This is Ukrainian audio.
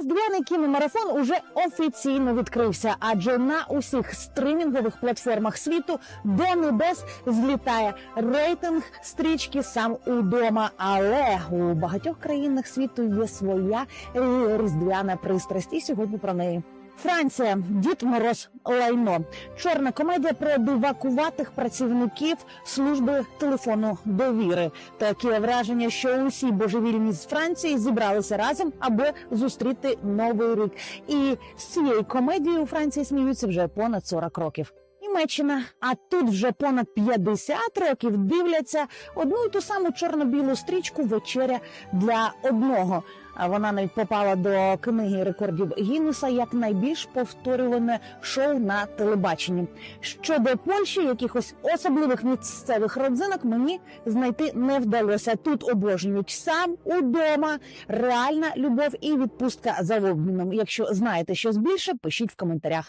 Різдвяний кіномарафон уже офіційно відкрився, адже на усіх стримінгових платформах світу до небес злітає рейтинг стрічки сам удома. Але у багатьох країнах світу є своя різдвяна пристрасть. І сьогодні про неї. Франція, Дід Мороз, лайно, чорна комедія про дивакуватих працівників служби телефону довіри. Таке враження, що усі божевільні з Франції зібралися разом, аби зустріти новий рік. І з цієї комедії у Франції сміються вже понад 40 років. Німеччина, а тут вже понад 50 років дивляться одну і ту саму чорно-білу стрічку вечеря для одного. А вона навіть попала до книги рекордів Гіннеса як найбільш повторюване шоу на телебаченні. Щодо Польщі, якихось особливих місцевих родзинок мені знайти не вдалося. Тут обожнюють сам удома, реальна любов і відпустка за обміном. Якщо знаєте щось більше, пишіть в коментарях.